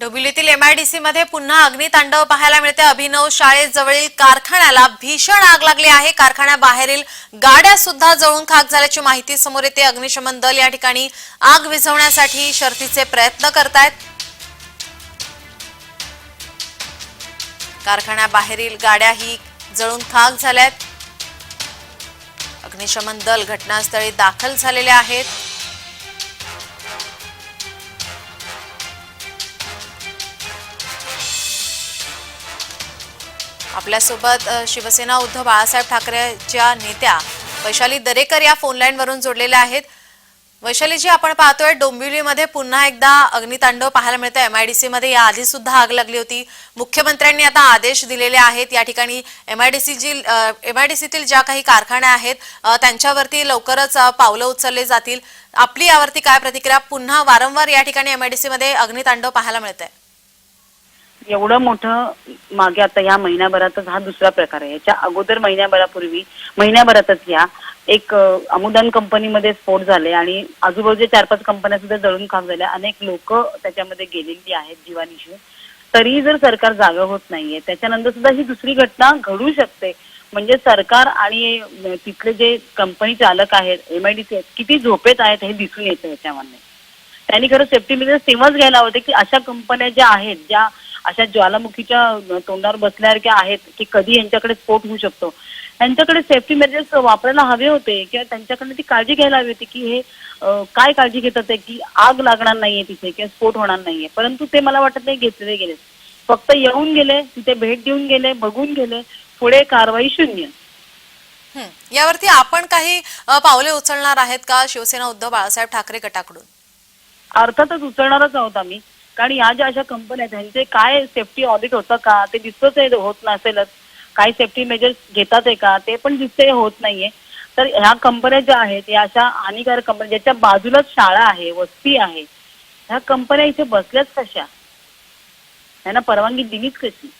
डोंबिवलीतील MIDC मध्ये पुन्हा अग्नितांडव पाहायला मिळते. अभिनव शाळेजवळील कारखान्याला भीषण आग लागली आहे. कारखान्याबाहेरील गाड्या सुद्धा जळून खाक झाल्याची माहिती समोर येते. अग्निशमन दल या ठिकाणी आग विझवण्यासाठी शर्तीचे प्रयत्न करतायत. कारखान्याबाहेरील गाड्याही जळून खाक झाल्यात. अग्निशमन दल घटनास्थळी दाखल झालेले आहेत. आपल्यासोबत शिवसेना उद्धव बाळासाहेब ठाकरेच्या नेत्या वैशाली दरेकर या फोनलाईन वरून जोडलेल्या आहेत. वैशालीजी आपण पाहतोय डोंबिवलीमध्ये पुन्हा एकदा अग्नितांडव पाहायला मिळतं एमआयडीसी मध्ये याआधी सुद्धा आग लागली होती. मुख्यमंत्र्यांनी आता आदेश दिलेले आहेत. या ठिकाणी एमआयडीसी जी एमआयडीसीतील ज्या काही कारखान्या आहेत त्यांच्यावरती लवकरच पावलं उचलले जातील. आपली यावरती काय प्रतिक्रिया? पुन्हा वारंवार या ठिकाणी एमआयडीसी मध्ये अग्नितांडव पाहायला मिळत आहे एवढं मोठं मागे आता या महिन्याभरातच हा दुसरा प्रकार आहे. याच्या अगोदर महिन्याभरापूर्वी महिन्याभरातच या एक अ, अमुदान कंपनीमध्ये स्फोट झाले आणि आजूबाजूच्या चार पाच कंपन्या सुद्धा जळून खाक झाल्या. अनेक लोक त्याच्यामध्ये गेलेली आहेत जीवानिशी. तरीही जर सरकार जागा होत नाहीये त्याच्यानंतर सुद्धा ही दुसरी घटना घडू शकते. म्हणजे सरकार आणि तिथले जे कंपनी चालक आहेत एमआयडीसी आहेत किती झोपेत आहेत हे दिसून येतं याच्यामध्ये त्यांनी खरं सेफ्टी मेजर्स तेव्हाच घ्यायला होते की अशा कंपन्या ज्या आहेत ज्या अशा ज्वालामुखीच्या तोंडावर बसल्यासारख्या आहेत की कधी यांच्याकडे स्फोट होऊ शकतो. त्यांच्याकडे सेफ्टी मेजर्स वापरायला हवे होते किंवा त्यांच्याकडे ती काळजी घ्यायला हवी होती की हे काय काळजी घेतात की आग लागणार नाहीये तिथे किंवा स्फोट होणार नाहीये. परंतु ते मला वाटत नाही घेतले गेले. फक्त येऊन गेले तिथे भेट देऊन गेले बघून गेले पुढे कारवाई शून्य. यावरती आपण काही पावले उचलणार आहेत का शिवसेना उद्धव बाळासाहेब ठाकरे गटाकडून? अर्थातच उचलणारच आहोत आम्ही. कारण या ज्या अशा कंपन्या आहेत त्यांचे काय सेफ्टी ऑडिट होतं का? ते दिसतच आहे होत नसेलच. काय सेफ्टी मेजर्स घेतात आहे का? ते पण दिसते होत नाहीये. तर ह्या कंपन्या ज्या आहेत या अशा हानिकारक कंपन्या ज्याच्या बाजूलाच शाळा आहे वस्ती आहे ह्या कंपन्या इथे बसल्याच कशा? त्यांना परवानगी दिलीच कशी?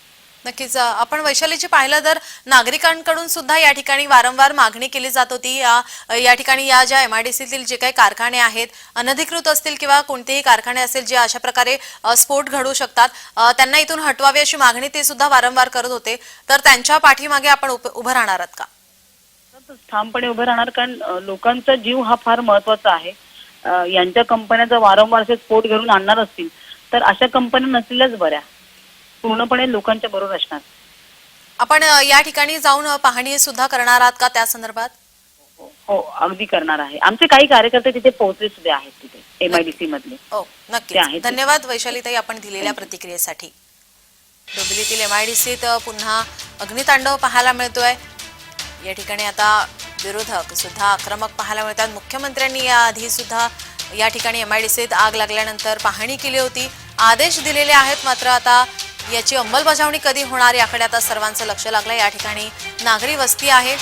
नक्कीच आपण वैशालीची पाहिलं तर नागरिकांकडून सुद्धा या ठिकाणी वारंवार मागणी केली जात होती. या या ठिकाणी या ज्या एमआयडीसीतील जे काही कारखाने आहेत अनधिकृत असतील किंवा कोणतेही कारखाने असतील जे अशा प्रकारे स्फोट घडू शकतात त्यांना इथून हटवावी अशी मागणी ते सुद्धा वारंवार करत होते. तर त्यांच्या पाठीमागे आपण उभं राहणार आहात का? ठामपणे उभं राहणार कारण लोकांचा जीव हा फार महत्त्वाचा आहे. यांच्या कंपन्या जर वारंवार असे स्फोट घडून आणणार असतील तर अशा कंपन्या नसलेल्याच बऱ्या. पूर्णपणे लोकांच्या बरोबर असणार. आपण या ठिकाणी जाऊन पाहणी सुद्धा करणार आहात का त्या संदर्भात? हो अगदी करणार आहे. आमचे काही कार्यकर्ते तिथे पोहोचले सुद्धा आहेत तिथे एमआयडीसी मधले. हो आहेत. धन्यवाद वैशालीताई आपण दिलेल्या प्रतिक्रियेसाठी. डोंबिवलीतील एमआयडीसीत पुन्हा अग्नितांडव पाहायला मिळतोय. या ठिकाणी आता विरोधक सुद्धा आक्रमक पाहायला मिळतात. मुख्यमंत्र्यांनी याआधी सुद्धा या ठिकाणी एमआयडीसीत आग लागल्यानंतर पाहणी केली होती. आदेश दिलेले आहेत मात्र आता याची अंमलबजावणी कधी होणार याकडे आता सर्वांचं लक्ष लागलं या ठिकाणी नागरी वस्ती आहे.